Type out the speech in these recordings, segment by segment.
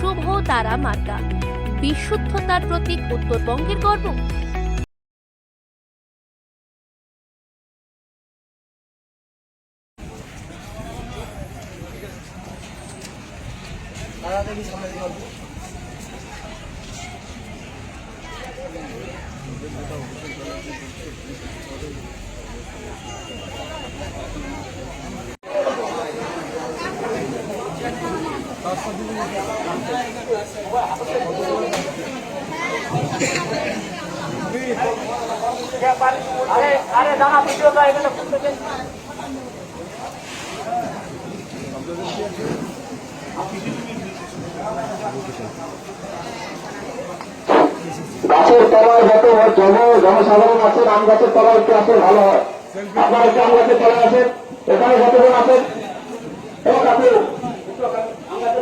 শুভ তারা মার্কা বিশুদ্ধতার প্রতীক উত্তরবঙ্গের গর্ব। গাছের তলায় যত জন জনসাধারণ আছেন আম গাছের তলায় একটু আসেন, ভালো হয়। আপনারা একটু আম গাছের তলায় আসেন, এখানে যতজন আছেন ও কাকু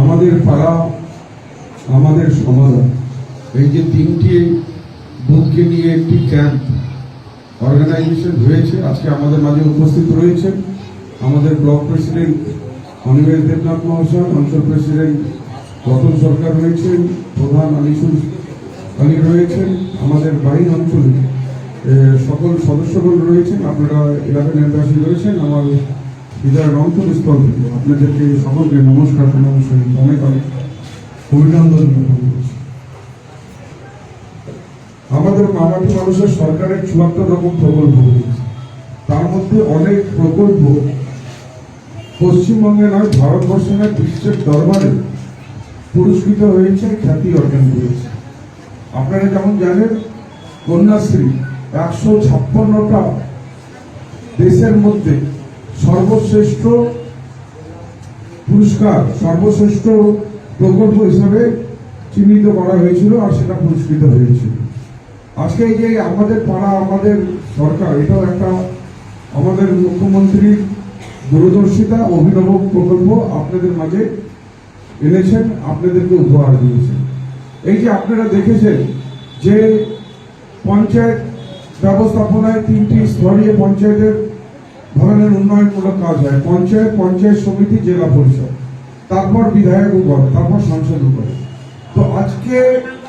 আমাদের পাড়া আমাদের সমাধান এই যে তিনটি বুথকে নিয়ে একটি ক্যাম্প অর্গানাইজেশন হয়েছে। আজকে আমাদের মাঝে উপস্থিত রয়েছেন আমাদের ব্লক প্রেসিডেন্ট অনিমেষ দেবনাথ মহাশয়, অঞ্চল প্রেসিডেন্ট রতন সরকার রয়েছেন, প্রধান আলিসুল আলী রয়েছেন, আমাদের বাড়ির অঞ্চলে সকল সদস্যগণ রয়েছেন। আপনারা এলাকা নির্বাসী রয়েছেন, আমার হৃদয়ের অন্তরস্থল থেকে আপনাদেরকে সকলকে নমস্কার সহিত অনেক অনেক অভিনন্দন। আমাদের মামাটি মানুষের সরকারের চুয়াত্তর রকম প্রকল্প তার মধ্যে অনেক প্রকল্প পশ্চিমবঙ্গে নয়, ভারতবর্ষে নয়, বিশ্বের দরবারে পুরস্কৃত হয়েছে, খ্যাতি অর্জন করেছে। আপনারা যেমন জানেন, কন্যাশ্রী একশো ছাপ্পান্নটা দেশের মধ্যে সর্বশ্রেষ্ঠ পুরস্কার, সর্বশ্রেষ্ঠ প্রকল্প হিসাবে চিহ্নিত করা হয়েছিল আর সেটা পুরস্কৃত হয়েছিল। আজকে এই যে আমাদের পাড়া, আমাদের সরকার, এটাও একটা আমাদের মুখ্যমন্ত্রীর দূরদর্শিতা, অভিনব প্রকল্প আপনাদের মাঝে এনেছেন, আপনাদেরকে উপহার দিয়েছেন। এই যে আপনারা দেখেছেন যে পঞ্চায়েত ব্যবস্থাপনায় তিনটি স্তরীয় পঞ্চায়েতের ধরনের উন্নয়নমূলক কাজ হয়। পঞ্চায়েত পঞ্চায়েত সমিতি, জেলা পরিষদ। তারপর বিধায়ক উপর, তারপর সংসদ করে তো আজকে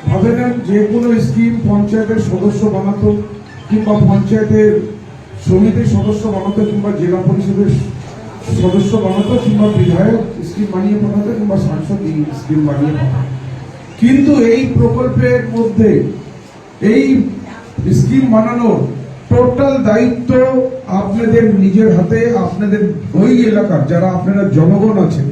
ভাবে নেন যে কোনো স্কিম পঞ্চায়েতের সদস্য বানাতো কিংবা পঞ্চায়েতের সমিতির সদস্য বানাতো কিংবা জেলা পরিষদের সদস্য বানাতো কিংবা বিধায়ক স্কিম বানিয়ে পাঠাতো কিংবা সাংসদ স্কিম বানিয়ে পাঠাতো। কিন্তু এই প্রকল্পের মধ্যে এই স্কিম বানানোর টোটাল দায়িত্ব আপনাদের নিজের হাতে, আপনাদের ওই এলাকার যারা আপনারা জনগণ আছেন,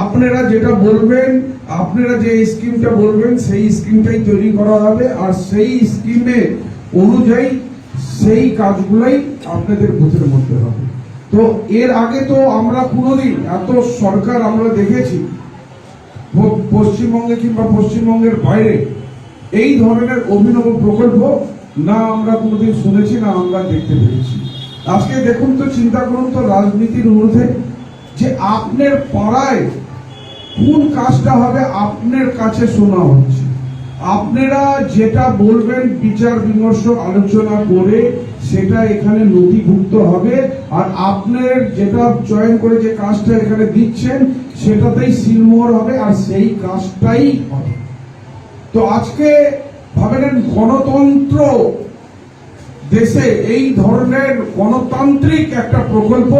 আপনারা যেটা বলবেন আপনারা যে স্কিমটা বলবেন, সেই স্কিমটাই তৈরি করা হবে আর সেই স্কিমে অনুযায়ী সেই কাজগুলাই আপনাদের বুথের মধ্যে হবে। তো এর আগে তো আমরা কোনোদিন এত সরকার আমরা দেখেছি পশ্চিমবঙ্গে কিংবা পশ্চিমবঙ্গের বাইরে, এই ধরনের অভিনব প্রকল্প না আমরা কোনোদিন শুনেছি, না আমরা দেখতে পেয়েছি। আজকে দেখুন তো, চিন্তা করুন তো, রাজনীতির ঊর্ধ্বে যে আপনার পাড়ায় কোন কাজটা হবে আপনার কাছে শোনা হচ্ছে। আপনারা যেটা বলবেন, বিচার বিমর্শ আলোচনা করে সেটা এখানে নথিভুক্ত হবে। আর আপনার যেটা চয়ন করে যে কাজটা এখানে দিচ্ছেন, সেটাতেই সিলমোহর হবে আর সেই কাজটাই হবে। তো আজকে ভাবেন গণতন্ত্র দেশে এই ধরনের গণতান্ত্রিক একটা প্রকল্প,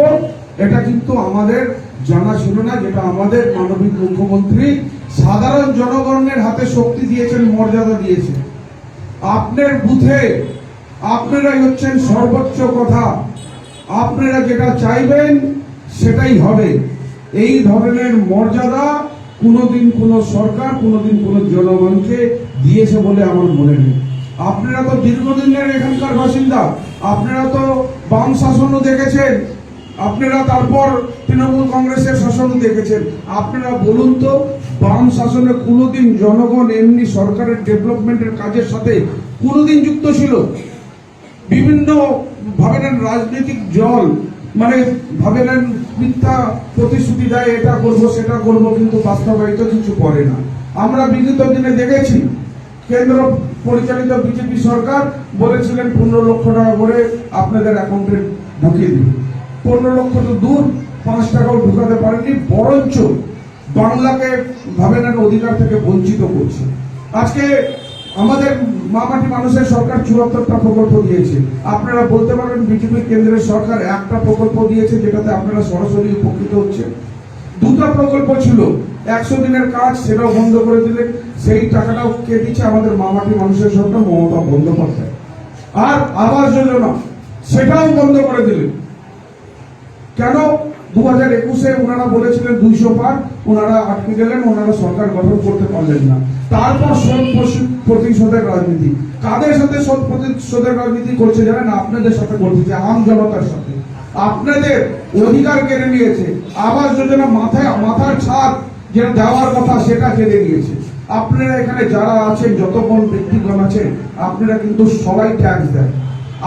এটা কিন্তু আমাদের জানা ছিল না, যেটা আমাদের মানবিক মুখ্যমন্ত্রী সাধারণ জনগণের হাতে শক্তি দিয়েছেন, মর্যাদা দিয়েছেন। আপনার বুথে আপনারাই হচ্ছেন সর্বোচ্চ কথা। আপনারা যেটা চাইবেন, সেটাই হবে। এই ধরনের মর্যাদা কোনোদিন কোনো সরকার, কোনোদিন কোনো জনগণকে দিয়েছে বলে আমার মনে নেই। আপনারা তো দীর্ঘদিনের এখানকার বাসিন্দা, আপনারা তো বাম শাসনও দেখেছেন আপনারা তারপর তৃণমূল কংগ্রেসের শাসনও দেখেছেন। আপনারা বলুন তো, বাম শাসনে কোনোদিন জনগণ এমনি সরকারের ডেভেলপমেন্টের কাজের সাথে কোনোদিন যুক্ত ছিল? বিভিন্ন ভাবেন রাজনৈতিক জল মানে ভাবেন মিথ্যা প্রতিশ্রুতি দেয়, এটা করব, সেটা করব, কিন্তু বাস্তবায়িত কিছু করে না। আমরা বিগত দিনে দেখেছি, কেন্দ্র পরিচালিত বিজেপি সরকার বলেছিলেন, পনেরো লক্ষ টাকা করে আপনাদের অ্যাকাউন্টে ঢুকিয়ে দিবে। পনেরো লক্ষ তো দূর, পাঁচ টাকাও ঢুকাতে পারেনি বরঞ্চ বাংলাকে ভাবেন অধিকার থেকে বঞ্চিত করছে। আজকে আমাদের মামাটি মানুষের সরকার চুয়াত্তরটা প্রকল্প দিয়েছে। আপনারা বলতে পারেন বিজেপি কেন্দ্রের সরকার একটা প্রকল্প দিয়েছে যেটাতে আপনারা সরাসরি উপকৃত হচ্ছে। দুটো প্রকল্প ছিল, একশো দিনের কাজ সেটাও বন্ধ করে দিলেন, সেই টাকাটাও কে দিচ্ছে আমাদের মামাটি মানুষের সরকার, মমতা বন্দ্যোপাধ্যায়। আর আবাস যোজনা, সেটাও বন্ধ করে দিলেন। কেন? দু হাজার একুশে ওনারা বলেছিলেন দুইশো পার, ওনারা আটকে গেলেন, ওনারা সরকার গঠন করতে পারলেন না। তারপর শোধ প্রতিশোধের রাজনীতি। কাদের সাথে শোধ প্রতিশোধের রাজনীতি করছে জানেন? আপনাদের সাথে করতেছে আম জনতার সাথে। আপনাদের অধিকার কেড়ে নিয়েছে। আবাস যোজনা মাথায়, মাথার ছাদ যেটা দেওয়ার কথা সেটা কেড়ে নিয়েছে। আপনারা এখানে যারা আছেন, যতক্ষণ ব্যক্তিগণ আছেন, আপনারা কিন্তু সবাই ট্যাক্স দেন।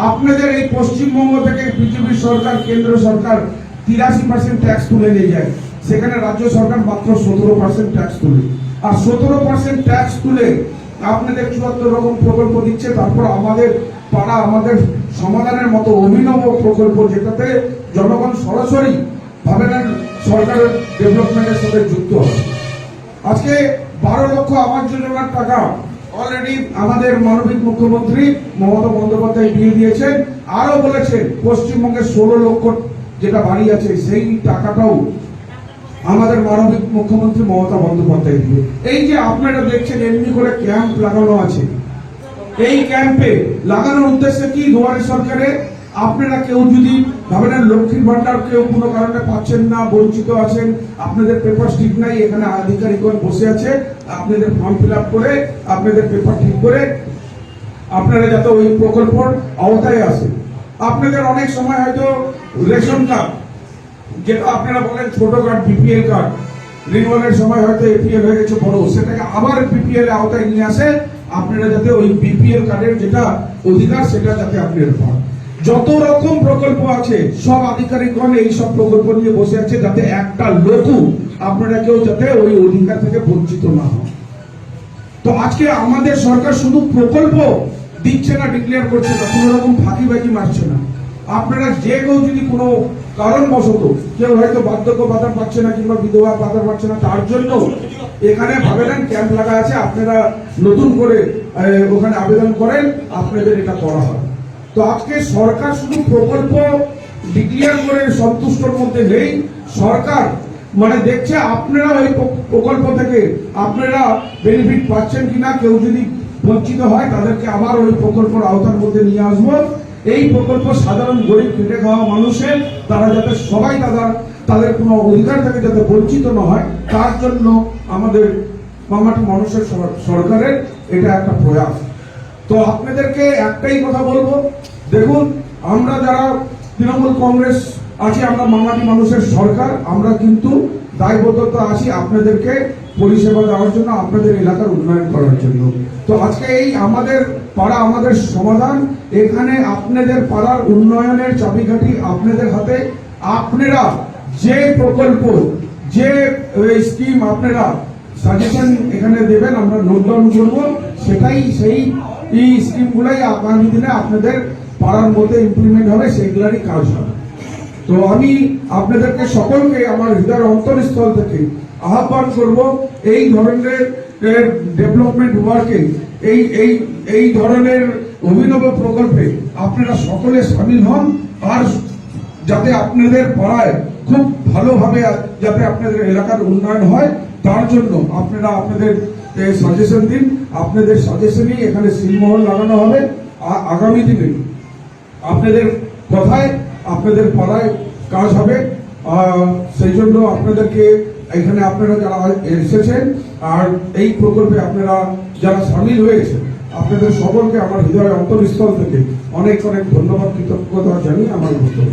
আপনাদের এই পশ্চিমবঙ্গ থেকে বিজেপি সরকার, কেন্দ্র সরকার তিরাশি পার্সেন্ট ট্যাক্স তুলে নিয়ে যায়। সেখানে রাজ্য সরকার মাত্র সতেরো পার্সেন্ট ট্যাক্স তুলে। আর সতেরো পার্সেন্ট ট্যাক্স তুলে আপনাদের চুয়াত্তর রকম প্রকল্প দিচ্ছে, তারপর আমাদের পাড়া, আমাদের সমাধানের মতো অভিনব প্রকল্প যেটাতে জনগণ সরাসরি ভাবে নেন সরকারের ডেভেলপমেন্টের সাথে যুক্ত হবে। আজকে বারো লক্ষ আবাস যোজনার টাকা অলরেডি আমাদের মানবিক মুখ্যমন্ত্রী মমতা বন্দ্যোপাধ্যায় দিয়ে দিয়েছেন। আরও বলেছেন, পশ্চিমবঙ্গে ষোলো লক্ষ যেটা বাড়ি আছে, সেই টাকাটাও আমাদের মানবিক মুখ্যমন্ত্রী মমতা বন্দ্যোপাধ্যায় দিবে। এই যে আপনারা দেখছেন, এমনি করে ক্যাম্প লাগানো আছে। এই ক্যাম্পে লাগানোর উদ্দেশ্য কি দুয়ারে সরকারে? আপনারা কেউ যদি ভাবেন লক্ষ্মীর ভান্ডার কেউ কোনো কারণে পাচ্ছেন না, বঞ্চিত আছেন, আপনাদের পেপার ঠিক নাই, এখানে আধিকারিকগণ বসে আছে, আপনাদের ফর্ম ফিল করে, আপনাদের পেপার ঠিক করে, আপনারা যাতে ওই প্রকল্পর আওতায় আসেন। আপনাদের অনেক সময় হয়তো রেশন কার্ড, যেটা আপনারা বলেন ছোট কার্ড, বিপিএল কার্ড রিনিউয়ালের সময় হয়তো এপিএল হয়ে গেছে, বড়, সেটাকে আবার বিপিএল আওতায় নিয়ে আসে। আপনারা যাতে ওই বিপিএল কার্ডের যেটা অধিকার, সেটা যাতে আপনারা পান। যত রকম প্রকল্প আছে, সব আধিকারিকগণ এই সব প্রকল্প নিয়ে বসে আছে, যাতে একটা লোকও আপনারা কেউ যাতে ওই অধিকার থেকে বঞ্চিত না হয় তো আজকে আমাদের সরকার শুধু প্রকল্প দিচ্ছে না ডিক্লেয়ার করছে না কোনো রকম ফাঁকিবাজি মারছে না। আপনারা যে কেউ যদি কোনো কারণবশত কেউ হয়তো বার্ধক্য ভাতা পাচ্ছে না কিংবা বিধবা ভাতা পাচ্ছে না, তার জন্য এখানে ভাবেন ক্যাম্প লাগা আছে, আপনারা নতুন করে ওখানে আবেদন করেন, আপনাদের এটা করা হয়। তো আজকে সরকার শুধু প্রকল্প ডিক্লিয়ার করে সন্তুষ্টর মধ্যে নেই, সরকার মানে দেখছে আপনারা ওই প্রকল্প থেকে আপনারা বেনিফিট পাচ্ছেন কিনা, কেউ যদি বঞ্চিত হয়, তাদেরকে আবার ওই প্রকল্পের আওতার মধ্যে নিয়ে আসব। এই প্রকল্প সাধারণ গরিব খেটে খাওয়া মানুষের, তারা যাতে সবাই তাদের তাদের কোনো অধিকার থেকে যাতে বঞ্চিত না হয়, তার জন্য আমাদের মামাটি মানুষের সরকারের এটা একটা প্রয়াস। তো আপনাদেরকে একটাই কথা বলব, দেখুন, আমরা যারা তৃণমূল কংগ্রেস আছি, আমরা মামাটি মানুষের সরকার, আমরা কিন্তু দায়বদ্ধতা আসি আপনাদেরকে পরিষেবা দেওয়ার জন্য, আপনাদের এলাকার উন্নয়ন করার জন্য। তো আজকে এই আমাদের পাড়া, আমাদের সমাধান, এখানে আপনাদের পাড়ার উন্নয়নের চাবিকাঠি আপনাদের হাতে। আপনারা যে প্রকল্প, যে স্কিম আপনারা সাজেশন এখানে দেবেন, আমরা নোট ডাউন করব। সেটাই সেই এই স্কিমগুলাই আগামী দিনে আপনাদের পাড়ার মধ্যে ইমপ্লিমেন্ট হবে সেইগুলারই কাজ হবে। তো আমি আপনাদেরকে সকলকে আমার হৃদয়ের অন্তরস্থল থেকে আহ্বান করব, এই ধরনের ডেভেলপমেন্ট ওয়ার্কে এই এই এই ধরনের অভিনব প্রকল্পে আপনারা সকলে সামিল হন, আর যাতে আপনাদের পাড়ায় খুব ভালোভাবে যাতে আপনাদের এলাকার উন্নয়ন হয়, তার জন্য আপনারা আপনাদের সাজেশন দিন। আপনাদের সাজেশনই এখানে সিলমোহর লাগানো হবে। আগামী দিনে আপনাদের কথায় আপনাদের পাড়ায় কাজ হবে। সেই জন্য আপনাদেরকে এখানে আপনারা যারা এসেছেন আর এই প্রকল্পে আপনারা যারা সামিল হয়েছে আপনাদের সকলকে আমার হৃদয়ের অন্তরস্থল থেকে অনেক অনেক ধন্যবাদ, কৃতজ্ঞতা জানিয়ে আমার বক্তব্য।